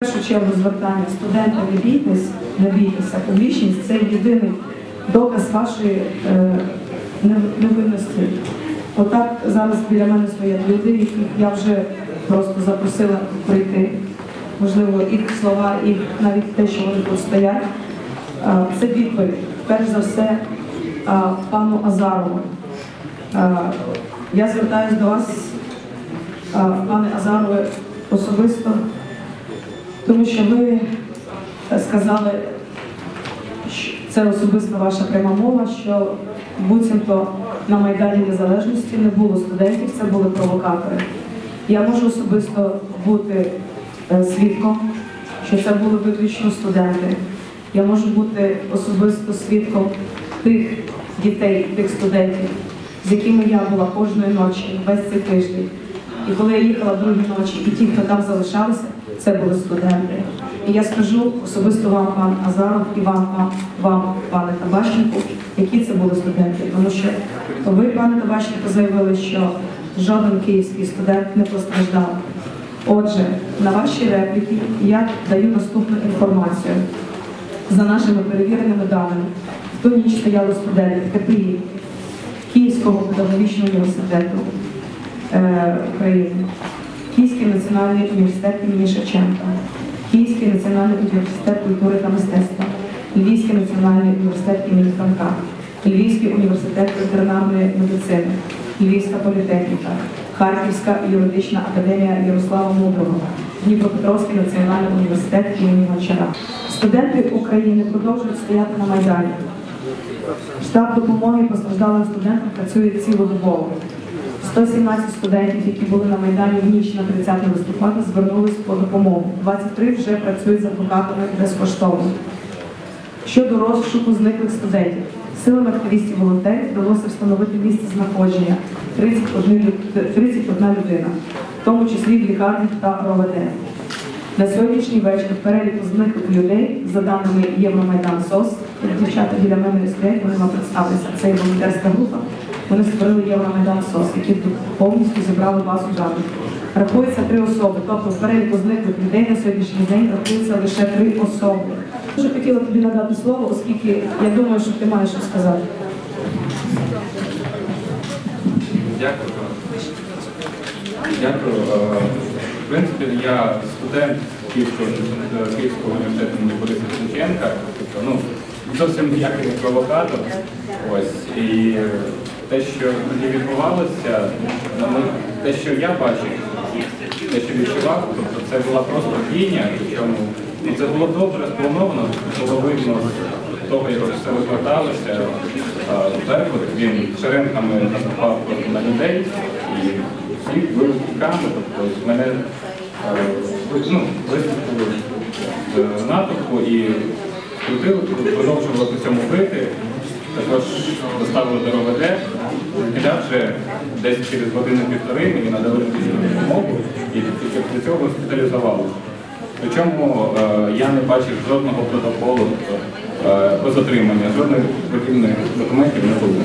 Першу чергу звертання студенти не бійтесь, не бійтеся. Публічність це єдиний доказ вашої е, невинності. Отак зараз біля мене стоять люди, яких я вже просто запросила прийти. Можливо, їх слова, і навіть те, що вони тут стоять. Е, Це відповідь. Перш за все, е, пану Азарову. Е, Я звертаюся до вас, е, пане Азарове, особисто, що ви е, сказали, що це особисто ваша пряма мова, що буцімто на Майдані Незалежності не було студентів, це були провокатори. Я можу особисто бути е, свідком, що це були виключно студенти. Я можу бути особисто свідком тих дітей, тих студентів, з якими я була кожної ночі, весь цей тиждень. І коли я їхала другі ночі, і ті, хто там залишалися, це були студенти. І я скажу особисто вам, пан Азаров, і вам, вам, вам, пане Табаченко, які це були студенти. Тому що ви, пане Табаченко, заявили, що жоден київський студент не постраждав. Отже, на ваші репліки я даю наступну інформацію. За нашими перевіреними даними, в ту ніч стояли студенти КПІ Київського педагогічного університету е, України, Київський національний університет імені Шевченка, Київський національний університет культури та мистецтва, Львівський національний університет імені Франка, Львівський університет ветеринарної медицини, Львівська політехніка, Харківська юридична академія Ярослава Мудрого, Дніпропетровський національний університет імені Гончара. Студенти України продовжують стояти на Майдані. Штаб допомоги постраждалим студентам працює цілодобово. 117 студентів, які були на Майдані в ніч на 30 листопада, звернулись по допомогу. 23 вже працюють з адвокатами безкоштовно. Щодо розшуку зниклих студентів, силами активістів волонтерів вдалося встановити місце знаходження 31, людина, в тому числі в лікарнях та РОВД. На сьогоднішній вечір переліку зниклих людей, за даними Євромайдан СОС, дівчата біля мене стоять, вони вам представилися. Це є волонтерська група. Вони створили Євромайдан СОС, які повністю зібрали базу даних. Рахується три особи, тобто в переліку зниклих людей на сьогоднішній день рахується лише три особи. Дуже хотіла тобі надати слово, оскільки я думаю, що ти маєш що сказати. Дякую. Дякую. Е, В принципі, я студент Київського, Київського університету Бориса Шевченка. Тобто, ну, зовсім ніякий провокатор. Ось. І те, що тоді відбувалося, те, що я бачив, те, що відчував, тобто це була просто дійня, причому ну, це було добре сплановано, було видно того, як все розверталося. Беркут, він шеренками наступав на людей і всі били кіками, тобто мене е, ну, виступили з натовпу і крутили, продовжували по цьому бити. Також доставили до РОВД, кидав вже десь через годину-півтори, мені надали допомогу і після цього госпіталізували. Причому е, я не бачив жодного протоколу тобто, е, про затримання, жодних потрібних документів не було.